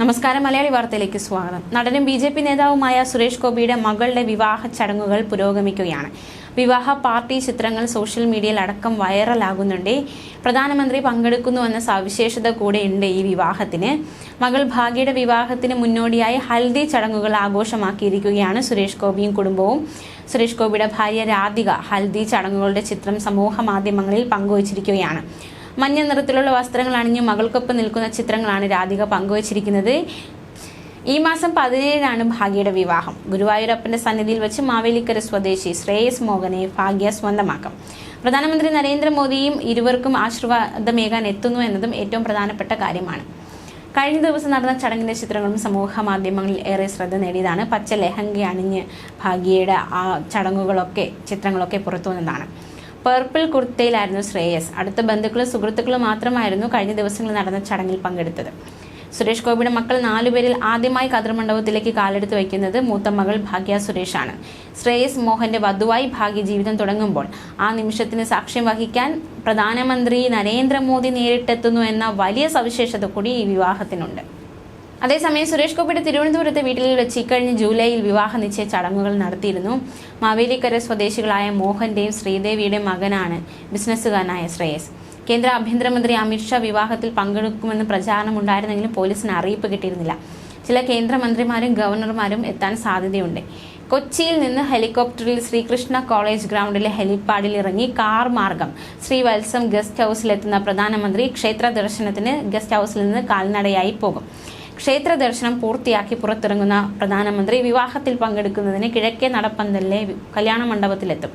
നമസ്കാരം മലയാളി വാർത്തയിലേക്ക് സ്വാഗതം. നടനും ബി ജെ പി നേതാവുമായ സുരേഷ് ഗോപിയുടെ മകളുടെ വിവാഹ ചടങ്ങുകൾ പുരോഗമിക്കുകയാണ്. വിവാഹ പാർട്ടി ചിത്രങ്ങൾ സോഷ്യൽ മീഡിയയിൽ അടക്കം വൈറലാകുന്നുണ്ട്. പ്രധാനമന്ത്രി പങ്കെടുക്കുന്നുവെന്ന സവിശേഷത കൂടെ ഉണ്ട് ഈ വിവാഹത്തിന്. മകൾ ഭാഗ്യയുടെ വിവാഹത്തിന് മുന്നോടിയായി ഹൽദി ചടങ്ങുകൾ ആഘോഷമാക്കിയിരിക്കുകയാണ് സുരേഷ് ഗോപിയും കുടുംബവും. സുരേഷ് ഗോപിയുടെ ഭാര്യ രാധിക ഹൽദി ചടങ്ങുകളുടെ ചിത്രം സമൂഹ മാധ്യമങ്ങളിൽ പങ്കുവച്ചിരിക്കുകയാണ്. മഞ്ഞ നിറത്തിലുള്ള വസ്ത്രങ്ങൾ അണിഞ്ഞ് മകൾക്കൊപ്പം നിൽക്കുന്ന ചിത്രങ്ങളാണ് രാധിക പങ്കുവച്ചിരിക്കുന്നത്. ഈ മാസം പതിനേഴിനാണ് ഭാഗ്യയുടെ വിവാഹം. ഗുരുവായൂരപ്പന്റെ സന്നിധിയിൽ വെച്ച് മാവേലിക്കര സ്വദേശി ശ്രേയസ് മോഹനെ ഭാഗ്യ സ്വന്തമാക്കും. പ്രധാനമന്ത്രി നരേന്ദ്രമോദിയും ഇരുവർക്കും ആശീർവാദമേകാൻ എത്തുന്നു എന്നതും ഏറ്റവും പ്രധാനപ്പെട്ട കാര്യമാണ്. കഴിഞ്ഞ ദിവസം നടന്ന ചടങ്ങിന്റെ ചിത്രങ്ങളും സമൂഹ മാധ്യമങ്ങളിൽ ഏറെ ശ്രദ്ധ നേടിയതാണ്. പച്ച ലെഹങ്ക അണിഞ്ഞ് ഭാഗ്യയുടെ ആ ചടങ്ങുകളൊക്കെ ചിത്രങ്ങളൊക്കെ പുറത്തു വന്നതാണ് പർപ്പിൾ കുർത്തയിലായിരുന്നു ശ്രേയസ്. അടുത്ത ബന്ധുക്കളും സുഹൃത്തുക്കളും മാത്രമായിരുന്നു കഴിഞ്ഞ ദിവസങ്ങളിൽ നടന്ന ചടങ്ങിൽ പങ്കെടുത്തത്. സുരേഷ് ഗോപിയുടെ മക്കൾ നാലുപേരിൽ ആദ്യമായി കതിർമണ്ഡപത്തിലേക്ക് കാലെടുത്ത് വയ്ക്കുന്നത് മൂത്ത മകൾ ഭാഗ്യ സുരേഷാണ്. ശ്രേയസ് മോഹന്റെ വധുവായി ഭാഗ്യ ജീവിതം തുടങ്ങുമ്പോൾ ആ നിമിഷത്തിന് സാക്ഷ്യം വഹിക്കാൻ പ്രധാനമന്ത്രി നരേന്ദ്രമോദി നേരിട്ടെത്തുന്നു എന്ന വലിയ സവിശേഷത കൂടി ഈ വിവാഹത്തിനുണ്ട്. അതേസമയം സുരേഷ് ഗോപിയുടെ തിരുവനന്തപുരത്തെ വീട്ടിൽ വെച്ച് ഇക്കഴിഞ്ഞ ജൂലൈയിൽ വിവാഹ നിശ്ചയ ചടങ്ങുകൾ നടത്തിയിരുന്നു. മാവേലിക്കര സ്വദേശികളായ മോഹന്റെയും ശ്രീദേവിയുടെയും മകനാണ് ബിസിനസ്സുകാരനായ ശ്രേയസ്. കേന്ദ്ര ആഭ്യന്തരമന്ത്രി അമിത്ഷാ വിവാഹത്തിൽ പങ്കെടുക്കുമെന്ന് പ്രചാരണമുണ്ടായിരുന്നെങ്കിലും പോലീസിന് അറിയിപ്പ് കിട്ടിയിരുന്നില്ല. ചില കേന്ദ്രമന്ത്രിമാരും ഗവർണർമാരും എത്താൻ സാധ്യതയുണ്ട്. കൊച്ചിയിൽ നിന്ന് ഹെലികോപ്റ്ററിൽ ശ്രീകൃഷ്ണ കോളേജ് ഗ്രൗണ്ടിലെ ഹെലിപ്പാഡിൽ ഇറങ്ങി കാർ മാർഗം ശ്രീ ശ്രീവത്സം ഗസ്റ്റ് ഹൗസിലെത്തുന്ന പ്രധാനമന്ത്രി ക്ഷേത്ര ദർശനത്തിന് ഗസ്റ്റ് ഹൗസിൽ നിന്ന് കാൽനടയായി പോകും. ക്ഷേത്ര ദർശനം പൂർത്തിയാക്കി പുറത്തിറങ്ങുന്ന പ്രധാനമന്ത്രി വിവാഹത്തിൽ പങ്കെടുക്കുന്നതിന് കിഴക്കേ നടപ്പന്തലിലെ കല്യാണ മണ്ഡപത്തിലെത്തും.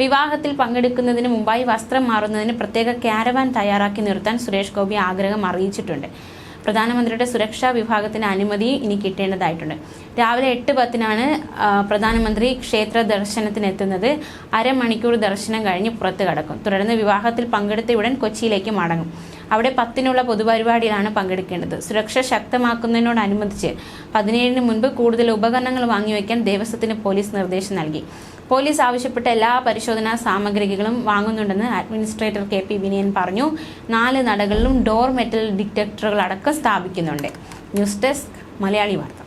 വിവാഹത്തിൽ പങ്കെടുക്കുന്നതിന് മുമ്പായി വസ്ത്രം മാറുന്നതിന് പ്രത്യേക ക്യാരവാൻ തയ്യാറാക്കി നിർത്താൻ സുരേഷ് ഗോപി ആഗ്രഹം അറിയിച്ചിട്ടുണ്ട്. പ്രധാനമന്ത്രിയുടെ സുരക്ഷാ വിഭാഗത്തിന് അനുമതി ഇനി കിട്ടേണ്ടതായിട്ടുണ്ട്. രാവിലെ എട്ട് പത്തിനാണ് പ്രധാനമന്ത്രി ക്ഷേത്ര ദർശനത്തിനെത്തുന്നത്. അരമണിക്കൂർ ദർശനം കഴിഞ്ഞ് പുറത്തു കടക്കും. തുടർന്ന് വിവാഹത്തിൽ പങ്കെടുത്ത ഉടൻ കൊച്ചിയിലേക്ക് മടങ്ങും. അവിടെ പത്തിനുള്ള പൊതുപരിപാടിയിലാണ് പങ്കെടുക്കേണ്ടത്. സുരക്ഷ ശക്തമാക്കുന്നതിനോടനുബന്ധിച്ച് പതിനേഴിന് മുൻപ് കൂടുതൽ ഉപകരണങ്ങൾ വാങ്ങിവെക്കാൻ ദേവസ്വത്തിന് പോലീസ് നിർദ്ദേശം നൽകി. പോലീസ് ആവശ്യപ്പെട്ട എല്ലാ പരിശോധനാ സാമഗ്രികളും വാങ്ങുന്നുണ്ടെന്ന് അഡ്മിനിസ്ട്രേറ്റർ കെ പി വിനയൻ പറഞ്ഞു. നാല് നടകളിലും ഡോർ മെറ്റൽ ഡിറ്റക്ടറുകൾ അടക്കം സ്ഥാപിക്കുന്നുണ്ട്. ന്യൂസ് ഡെസ്ക് മലയാളി വാർത്ത.